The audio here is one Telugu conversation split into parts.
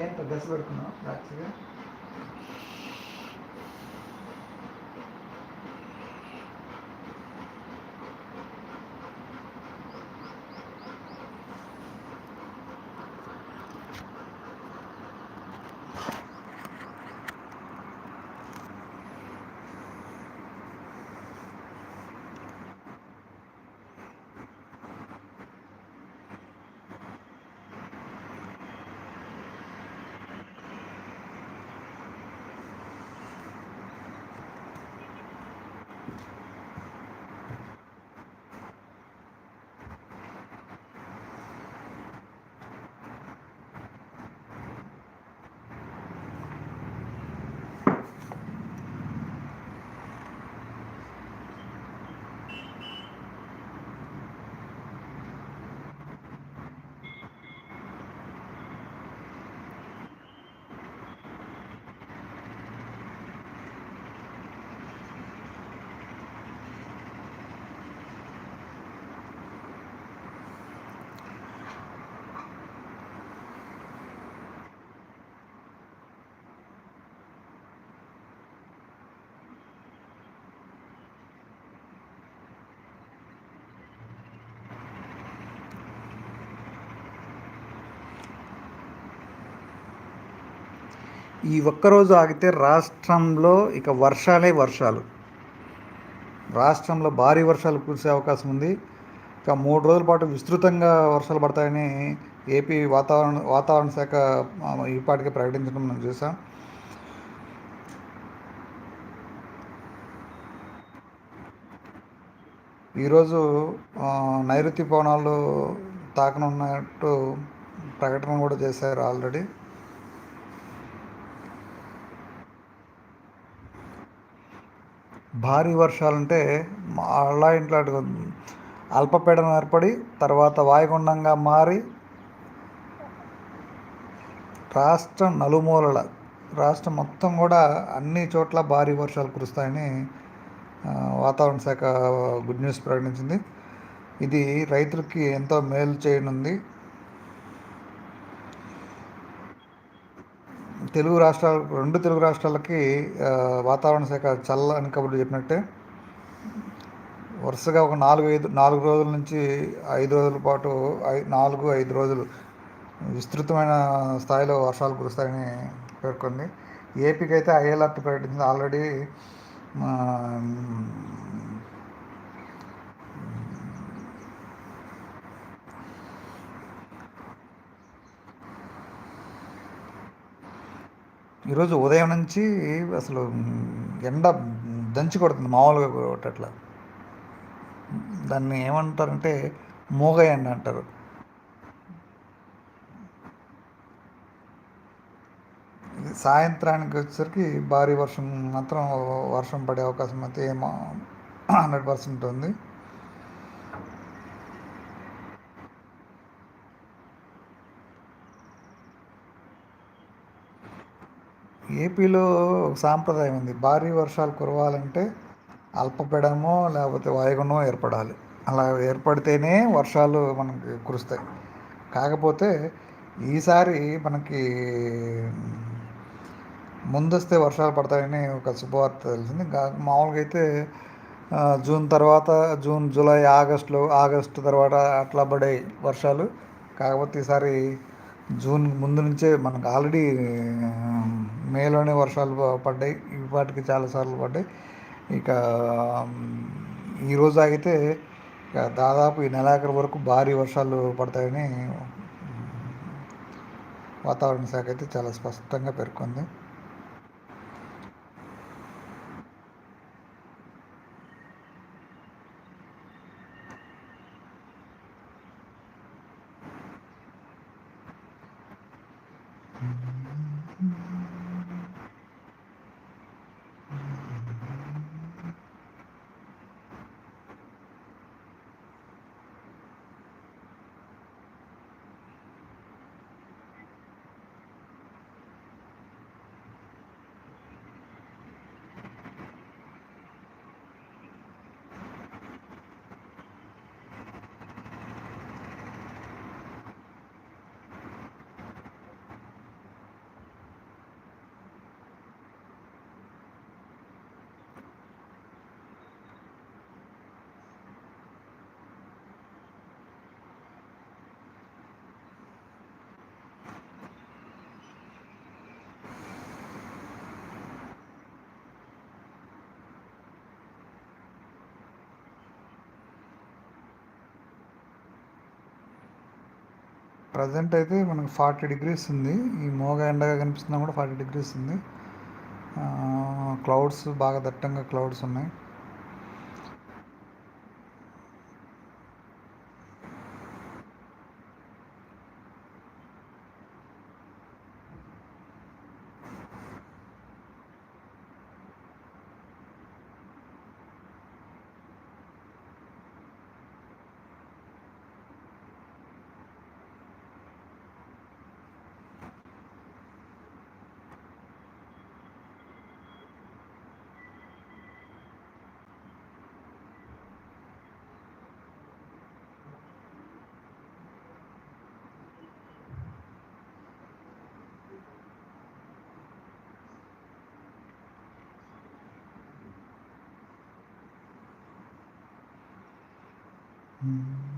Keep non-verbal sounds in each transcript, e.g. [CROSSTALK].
ఏంటో డ్రెస్ పెడుతున్నాం యాక్చువల్గా ఈ ఒక్కరోజు ఆగితే రాష్ట్రంలో ఇక వర్షాలే వర్షాలు. రాష్ట్రంలో భారీ వర్షాలు కురిసే అవకాశం ఉంది. ఇక మూడు రోజుల పాటు విస్తృతంగా వర్షాలు పడతాయని ఏపీ వాతావరణ వాతావరణ శాఖ ఆ, ఈపాటికే ప్రకటించడం మనం చూసాం. ఈరోజు నైరుతి పవనాలు తాకనున్నట్టు ప్రకటన కూడా చేశారు ఆల్రెడీ. భారీ వర్షాలంటే అలా ఇంట్లో అల్పపీడనం ఏర్పడి తర్వాత వాయుగుండంగా మారి రాష్ట్రం నలుమూలల రాష్ట్రం మొత్తం కూడా అన్ని చోట్ల భారీ వర్షాలు కురుస్తాయని వాతావరణ శాఖ గుడ్ న్యూస్ ప్రకటించింది. ఇది రైతులకి ఎంతో మేలు చేయనుంది. తెలుగు రాష్ట్రాలు రెండు తెలుగు రాష్ట్రాలకి వాతావరణ శాఖ చల్లని కబుర్లు చెప్పినట్టే వరుసగా ఒక నాలుగు ఐదు నాలుగు రోజుల నుంచి ఐదు రోజుల పాటు ఐదు నాలుగు ఐదు రోజులు విస్తృతమైన స్థాయిలో వర్షాలు కురుస్తాయని పేర్కొంది. ఏపీకి అయితే ఐ అలర్ట్ ప్రకటించింది ఆల్రెడీ ఈరోజు ఉదయం నుంచి అసలు ఎండ దంచి కొడుతుంది మామూలుగా కొట్టట్లా. దాన్ని ఏమంటారంటే మూగ ఎండ అంటారు. సాయంత్రానికి వచ్చేసరికి భారీ వర్షం మాత్రం వర్షం పడే అవకాశం అయితే ఏమో హండ్రెడ్ పర్సెంట్ ఉంది. ఏపీలో ఒక సాంప్రదాయం ఉంది. భారీ వర్షాలు కురవాలంటే అల్పపీడనమో లేకపోతే వాయుగుండమో ఏర్పడాలి. అలా ఏర్పడితేనే వర్షాలు మనకి కురుస్తాయి. కాకపోతే ఈసారి మనకి ముందస్తే వర్షాలు పడతాయని ఒక శుభవార్త తెలిసింది. ఇంకా మామూలుగా అయితే జూన్ తర్వాత జూన్ జూలై ఆగస్టులో ఆగస్టు తర్వాత అట్లా పడే వర్షాలు. కాకపోతే ఈసారి జూన్ ముందు నుంచే మనకు ఆల్రెడీ మేలోనే వర్షాలు పడ్డాయి. వాటికి చాలాసార్లు పడ్డాయి. ఇక ఈరోజు ఆగితే ఇక దాదాపు ఈ నెలాఖరు వరకు భారీ వర్షాలు పడతాయని వాతావరణ శాఖ అయితే చాలా స్పష్టంగా పేర్కొంది. ప్రజెంట్ అయితే మనకు ఫార్టీ డిగ్రీస్ ఉంది. ఈ మోగ ఎండగా కనిపిస్తున్నా కూడా ఫార్టీ డిగ్రీస్ ఉంది. క్లౌడ్స్ బాగా దట్టంగా క్లౌడ్స్ ఉన్నాయి. Mm-hmm.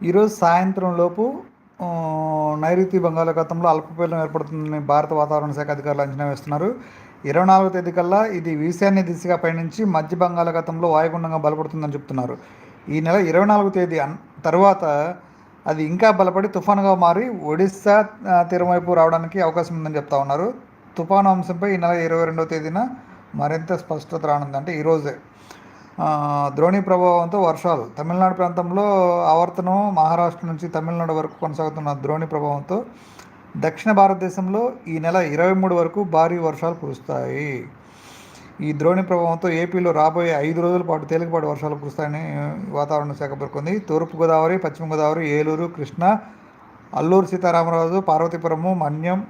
ఈరోజు సాయంత్రం లోపు నైరుతి బంగాళాఖాతంలో అల్పపీడనం ఏర్పడుతుందని భారత వాతావరణ శాఖ అధికారులు అంచనా వేస్తున్నారు. ఇరవై నాలుగో తేదీ కల్లా ఇది ఈశాన్య దిశగా పయనించి మధ్య బంగాళాఖాతంలో వాయుగుండంగా బలపడుతుందని చెప్తున్నారు. ఈ నెల ఇరవై నాలుగో తేదీ తర్వాత అది ఇంకా బలపడి తుఫానుగా మారి ఒడిస్సా తీరం వైపు రావడానికి అవకాశం ఉందని చెప్తా ఉన్నారు. తుఫాను అంశంపై ఈ నెల ఇరవై రెండవ తేదీన మరింత స్పష్టత రానుంది అంటే ఈరోజే ద్రోణి ప్రభావంతో వర్షాలు. తమిళనాడు ప్రాంతంలో ఆవర్తనం మహారాష్ట్ర నుంచి తమిళనాడు వరకు కొనసాగుతున్న ద్రోణి ప్రభావంతో దక్షిణ భారతదేశంలో ఈ నెల ఇరవై మూడు వరకు భారీ వర్షాలు కురుస్తాయి. ఈ ద్రోణి ప్రభావంతో ఏపీలో రాబోయే ఐదు రోజుల పాటు తేలికపాటి వర్షాలు కురుస్తాయని వాతావరణ శాఖ పేర్కొంది. తూర్పుగోదావరి పశ్చిమ గోదావరి ఏలూరు కృష్ణా అల్లూరు సీతారామరాజు పార్వతీపురము మన్యం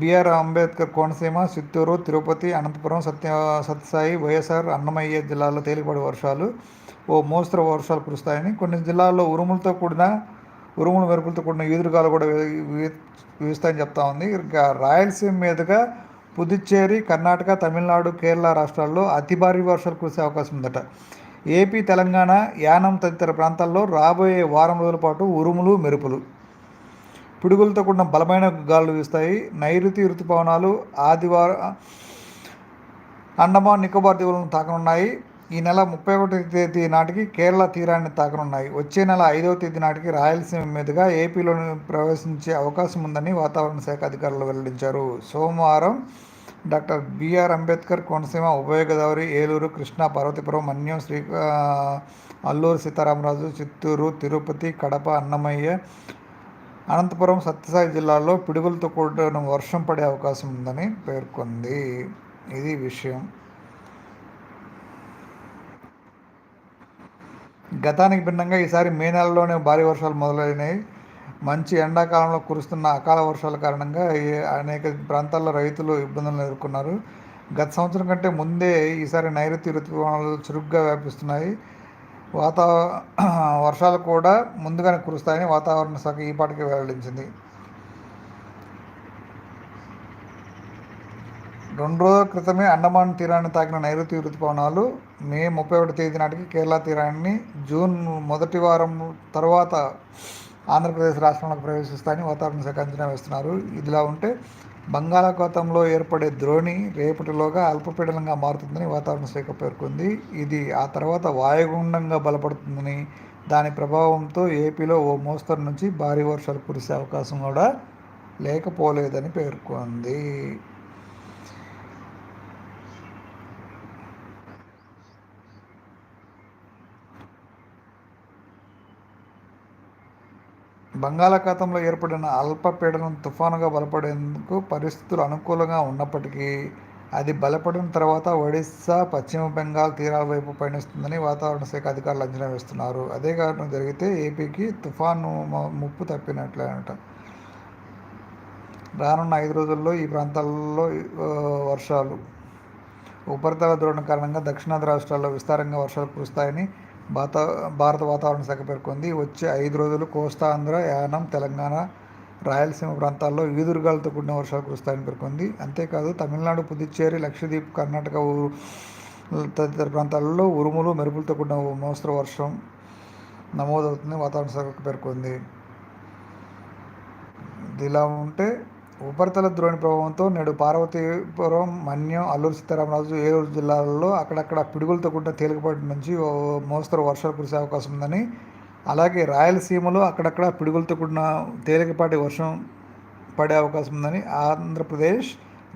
బిఆర్ అంబేద్కర్ కోనసీమ చిత్తూరు తిరుపతి అనంతపురం సత్య సత్యసాయి వైఎస్ఆర్ అన్నమయ్య జిల్లాలో తేలికపడి వర్షాలు ఓ మోస్తరు వర్షాలు కురుస్తాయని. కొన్ని జిల్లాల్లో ఉరుములతో కూడిన ఉరుములు మెరుపులతో కూడిన ఈదురుగాలు కూడా వీస్తాయని చెప్తా ఉంది. ఇంకా రాయలసీమ మీదుగా పుదుచ్చేరి కర్ణాటక తమిళనాడు కేరళ రాష్ట్రాల్లో అతి భారీ వర్షాలు కురిసే అవకాశం ఉందట. ఏపీ తెలంగాణ యానం తదితర ప్రాంతాల్లో రాబోయే వారం రోజుల పాటు ఉరుములు మెరుపులు. పిడుగులతో కూడిన బలమైన గాలులు వీస్తాయి. నైరుతి ఋతుపవనాలు ఆదివారం అండమాన్ నికోబార్ దీవులను తాకనున్నాయి. ఈ నెల ముప్పై ఒకటి తేదీ నాటికి కేరళ తీరాన్ని తాకనున్నాయి. వచ్చే నెల ఐదవ తేదీ నాటికి రాయలసీమ మీదుగా ఏపీలోని ప్రవేశించే అవకాశం ఉందని వాతావరణ శాఖ అధికారులు వెల్లడించారు. సోమవారం డాక్టర్ బిఆర్ అంబేద్కర్ కోనసీమ ఉభయ గోదావరి ఏలూరు కృష్ణా పార్వతీపురం మన్యం శ్రీ అల్లూరు సీతారామరాజు చిత్తూరు తిరుపతి కడప అన్నమయ్య అనంతపురం సత్యసాయి జిల్లాలో పిడుగులతో కూడిన వర్షం పడే అవకాశం ఉందని పేర్కొంది. ఇది విషయం. గతానికి భిన్నంగా ఈసారి మే నెలలోనే భారీ వర్షాలు మొదలైనాయి. మంచి ఎండాకాలంలో కురుస్తున్న అకాల వర్షాల కారణంగా అనేక ప్రాంతాల్లో రైతులు ఇబ్బందులు ఎదుర్కొన్నారు. గత సంవత్సరం కంటే ముందే ఈసారి నైరుతి ఋతుపవనాలు చురుగ్గా వ్యాపిస్తున్నాయి. వాతావరణ [CLEARS THROAT] వర్షాలు కూడా ముందుగానే కురుస్తాయని వాతావరణ శాఖ ఈ పాటికి వెల్లడించింది. రెండు రోజుల క్రితమే అండమాన్ తీరాన్ని తాకిన నైరుతి ఋతుపవనాలు మే ముప్పై ఒకటి తేదీ నాటికి కేరళ తీరాన్ని జూన్ మొదటి వారం తర్వాత ఆంధ్రప్రదేశ్ రాష్ట్రంలోకి ప్రవేశిస్తాయని వాతావరణ శాఖ అంచనా వేస్తున్నారు. ఇదిలా ఉంటే బంగాళాఖాతంలో ఏర్పడే ద్రోణి రేపటిలోగా అల్పపీడనంగా మారుతుందని వాతావరణ శాఖ పేర్కొంది. ఇది ఆ తర్వాత వాయుగుండంగా బలపడుతుందని దాని ప్రభావంతో ఏపీలో ఓ మోస్తరు నుంచి భారీ వర్షాలు కురిసే అవకాశం కూడా లేకపోలేదని పేర్కొంది. బంగాళాఖాతంలో ఏర్పడిన అల్పపీడనం తుఫానుగా బలపడేందుకు పరిస్థితులు అనుకూలంగా ఉన్నప్పటికీ అది బలపడిన తర్వాత ఒడిశా పశ్చిమ బెంగాల్ తీరాల వైపు పయనిస్తుందని వాతావరణ శాఖ అధికారులు అంచనా వేస్తున్నారు. అదే కారణం జరిగితే ఏపీకి తుఫాను ముప్పు తప్పినట్లేనట. రానున్న ఐదు రోజుల్లో ఈ ప్రాంతాల్లో వర్షాలు ఉపరితల ద్రోణం కారణంగా దక్షిణాది రాష్ట్రాల్లో విస్తారంగా వర్షాలు కురుస్తాయని భారత భారత వాతావరణ శాఖ పేర్కొంది. వచ్చే ఐదు రోజులు కోస్తాంధ్ర యానం తెలంగాణ రాయలసీమ ప్రాంతాల్లో ఈదురుగాలతో కూడిన వర్షాలు కురుస్తాయని పేర్కొంది. అంతేకాదు తమిళనాడు పుదుచ్చేరి లక్షద్వీప్ కర్ణాటక తదితర ప్రాంతాల్లో ఉరుములు మెరుపులతో కూడిన మోస్తరు వర్షం నమోదవుతుంది వాతావరణ శాఖ పేర్కొంది. ఇది ఇలా ఉంటే ఉపరితల ద్రోణి ప్రభావంతో నేడు పార్వతీపురం మన్యం అల్లూరు సీతారామరాజు ఏలూరు జిల్లాలలో అక్కడక్కడ పిడుగులతో కూడిన తేలికపాటి నుంచి మోస్తరు వర్షాలు కురిసే అవకాశం ఉందని. అలాగే రాయలసీమలో అక్కడక్కడ పిడుగులతో కూడిన తేలికపాటి వర్షం పడే అవకాశం ఉందని ఆంధ్రప్రదేశ్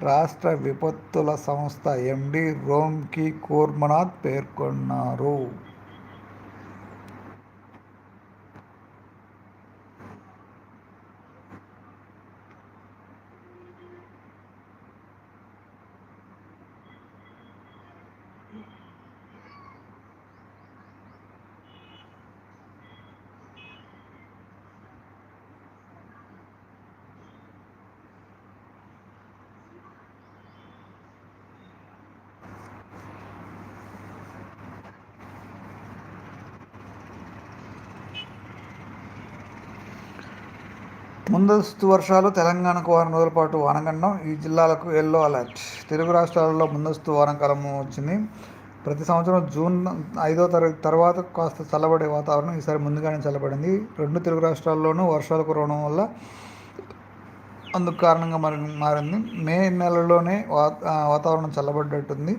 రాష్ట్ర విపత్తుల సంస్థ ఎండి రోమ్కి కోర్మనాథ్ పేర్కొన్నారు. ముందస్తు వర్షాలు తెలంగాణకు వారం రోజుల పాటు వానగండం ఈ జిల్లాలకు ఎల్లో అలర్ట్ తెలుగు రాష్ట్రాలలో ముందస్తు వానకాలం వచ్చింది. ప్రతి సంవత్సరం జూన్ ఐదో తరగతి తర్వాత కాస్త చల్లబడే వాతావరణం ఈసారి ముందుగానే చల్లబడింది. రెండు తెలుగు రాష్ట్రాల్లోనూ వర్షాలు కురవడం వల్ల అందుకు కారణంగా మరి మారింది. మే నెలలోనే వాతావరణం చల్లబడ్డట్టుంది.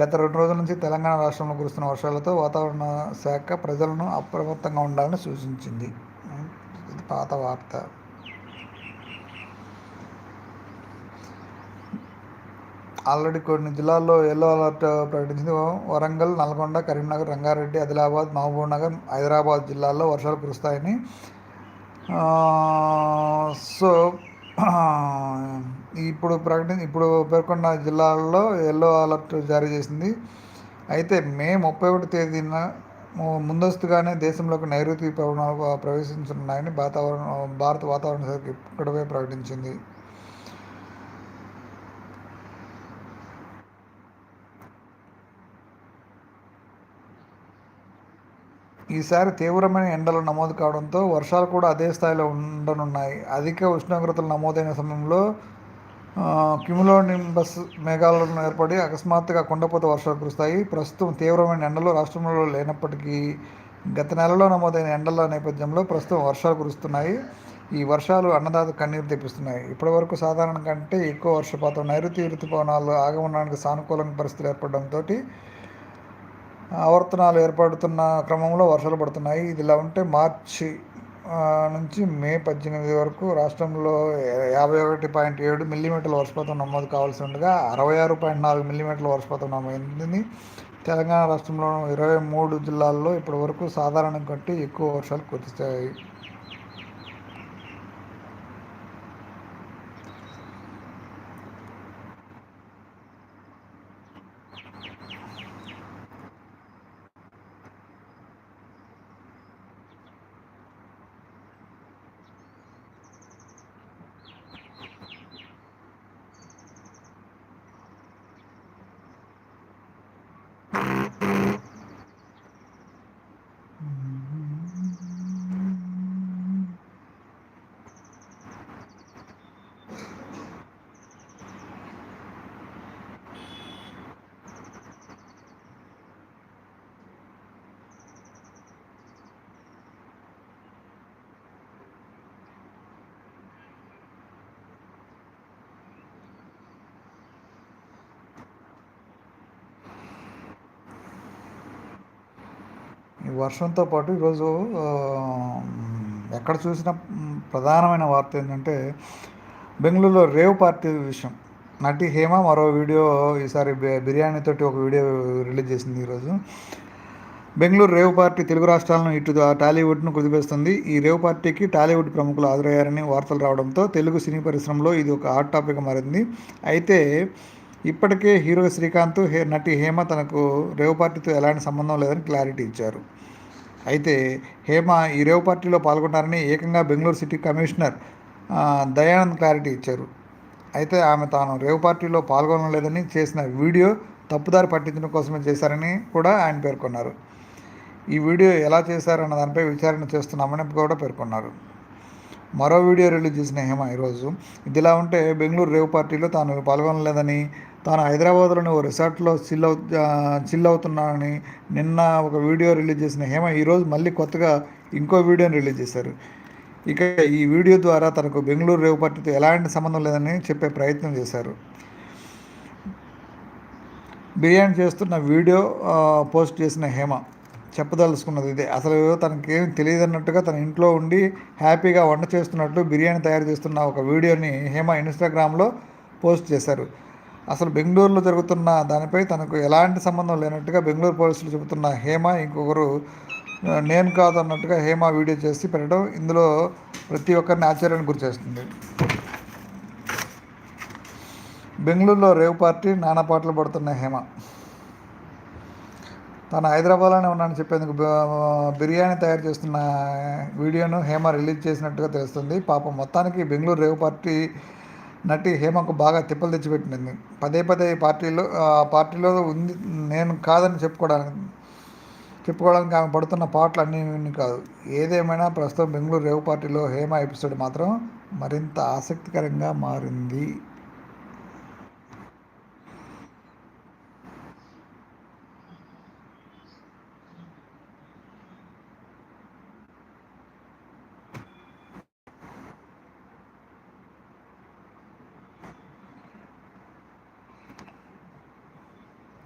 గత రెండు రోజుల నుంచి తెలంగాణ రాష్ట్రంలో కురుస్తున్న వర్షాలతో వాతావరణ శాఖ ప్రజలను అప్రమత్తంగా ఉండాలని సూచించింది. ఇది పాత వార్త. ఆల్రెడీ కొన్ని జిల్లాల్లో ఎల్లో అలర్ట్ ప్రకటించింది. వరంగల్ నల్గొండ కరీంనగర్ రంగారెడ్డి ఆదిలాబాద్ మహబూబ్ నగర్ హైదరాబాద్ జిల్లాల్లో వర్షాలు కురుస్తాయని. సో [CLEARS THROAT] ఇప్పుడు ప్రకటి ఇప్పుడు పేర్కొన్న జిల్లాల్లో ఎల్లో అలర్ట్ జారీ చేసింది. అయితే మే ముప్పై ఒకటి తేదీన ముందస్తుగానే దేశంలోకి నైరుతి పవనాలు ప్రవేశించనున్నాయని వాతావరణ భారత వాతావరణ శాఖ ఇప్పటికే ప్రకటించింది. ఈసారి తీవ్రమైన ఎండలు నమోదు కావడంతో వర్షాలు కూడా అదే స్థాయిలో ఉండనున్నాయి. అధిక ఉష్ణోగ్రతలు నమోదైన సమయంలో క్యుములోనింబస్ మేఘాలను ఏర్పడి అకస్మాత్తుగా కొండపోత వర్షాలు కురుస్తాయి. ప్రస్తుతం తీవ్రమైన ఎండలు రాష్ట్రంలో లేనప్పటికీ గత నెలలో నమోదైన ఎండల నేపథ్యంలో ప్రస్తుతం వర్షాలు కురుస్తున్నాయి. ఈ వర్షాలు అన్నదాత కన్నీరు తెప్పిస్తున్నాయి. ఇప్పటివరకు సాధారణ కంటే ఎక్కువ వర్షపాతం నైరుతి ఋతుపవనాలు ఆగమనానికి సానుకూలంగా పరిస్థితులు ఏర్పడడంతో ఆవర్తనాలు ఏర్పడుతున్న క్రమంలో వర్షాలు పడుతున్నాయి. ఇది ఇలా ఉంటే మార్చి నుంచి మే పద్దెనిమిది వరకు రాష్ట్రంలో యాభై ఒకటి పాయింట్ ఏడు మిల్లీమీటర్ల వర్షపాతం నమోదు కావాల్సి ఉండగా అరవై ఆరు పాయింట్ నాలుగు మిల్లీమీటర్ల వర్షపాతం నమోదైంది తెలంగాణ రాష్ట్రంలో ఇరవై మూడు జిల్లాల్లో ఇప్పటి వరకు సాధారణం కంటే ఎక్కువ వర్షాలు కురిస్తాయి వర్షంతో పాటు ఈరోజు ఎక్కడ చూసిన ప్రధానమైన వార్త ఏంటంటే బెంగళూరులో రేవ్ పార్టీ విషయం. నటి హేమ మరో వీడియో ఈసారి బిర్యానీతోటి ఒక వీడియో రిలీజ్ చేసింది ఈరోజు. బెంగళూరు రేవ్ పార్టీ తెలుగు రాష్ట్రాలను ఇటు టాలీవుడ్ను కుదిపేస్తుంది. ఈ రేవ్ పార్టీకి టాలీవుడ్ ప్రముఖులు హాజరయ్యారని వార్తలు రావడంతో తెలుగు సినీ పరిశ్రమలో ఇది ఒక హాట్ టాపిక్ మారింది. అయితే ఇప్పటికే హీరో శ్రీకాంత్ హే నటి హేమ తనకు రేవ్ పార్టీతో ఎలాంటి సంబంధం లేదని క్లారిటీ ఇచ్చారు. అయితే హేమ ఈ రేవ్ పార్టీలో పాల్గొన్నారని ఏకంగా Bengaluru city commissioner Dayanand clarity ఇచ్చారు. అయితే ఆమె తాను రేవ్ పార్టీలో పాల్గొనలేదని చేసిన వీడియో తప్పుదారి పట్టించడం కోసమే చేశారని కూడా ఆయన పేర్కొన్నారు. ఈ వీడియో ఎలా చేశారన్న దానిపై విచారణ చేస్తున్నామని కూడా పేర్కొన్నారు. మరో వీడియో రిలీజ్ చేసిన హేమ ఈరోజు ఇదిలా ఉంటే బెంగళూరు రేవ్ పార్టీలో తాను పాల్గొనలేదని తాను హైదరాబాద్లోని ఓ రిసార్ట్లో చిల్ అవు చిల్ అవుతున్నానని నిన్న ఒక వీడియో రిలీజ్ చేసిన హేమ ఈరోజు మళ్ళీ కొత్తగా ఇంకో వీడియోని రిలీజ్ చేశారు. ఇక ఈ వీడియో ద్వారా తనకు బెంగళూరు రేవు పార్టీతో ఎలాంటి సంబంధం లేదని చెప్పే ప్రయత్నం చేశారు. బిర్యానీ చేస్తున్న వీడియో పోస్ట్ చేసిన హేమ చెప్పదలుచుకున్నది ఇదే. అసలు తనకేం తెలియదు అన్నట్టుగా తన ఇంట్లో ఉండి హ్యాపీగా వంట చేస్తున్నట్లు బిర్యానీ తయారు చేస్తున్న ఒక వీడియోని హేమ ఇన్స్టాగ్రామ్లో పోస్ట్ చేశారు. అసలు బెంగళూరులో జరుగుతున్న దానిపై తనకు ఎలాంటి సంబంధం లేనట్టుగా బెంగళూరు పోలీసులు చెబుతున్న హేమ ఇంకొకరు నేను కాదు అన్నట్టుగా హేమ వీడియో చేసి పెట్టడం ఇందులో ప్రతి ఒక్కరిని ఆశ్చర్యానికి గురి చేస్తుంది. బెంగళూరులో రేవ్ పార్టీ నానా పాటలు పడుతున్న హేమ. తను హైదరాబాద్లోనే ఉన్నానని చెప్పేందుకు బిర్యానీ తయారు చేస్తున్న వీడియోను హేమ రిలీజ్ చేసినట్టుగా తెలుస్తుంది. పాపం మొత్తానికి బెంగళూరు రేవ్ పార్టీ నటి హేమకు బాగా తిప్పలు తెచ్చిపెట్టింది. పదే పదే పార్టీలో ఆ పార్టీలో ఉంది నేను కాదని చెప్పుకోవడానికి చెప్పుకోవడానికి ఆమె పడుతున్న పాటలు అన్నీ కాదు. ఏదేమైనా ప్రస్తుతం బెంగళూరు రేవు పార్టీలో హేమ ఎపిసోడ్ మాత్రం మరింత ఆసక్తికరంగా మారింది.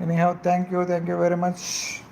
Anyhow thank you thank you very much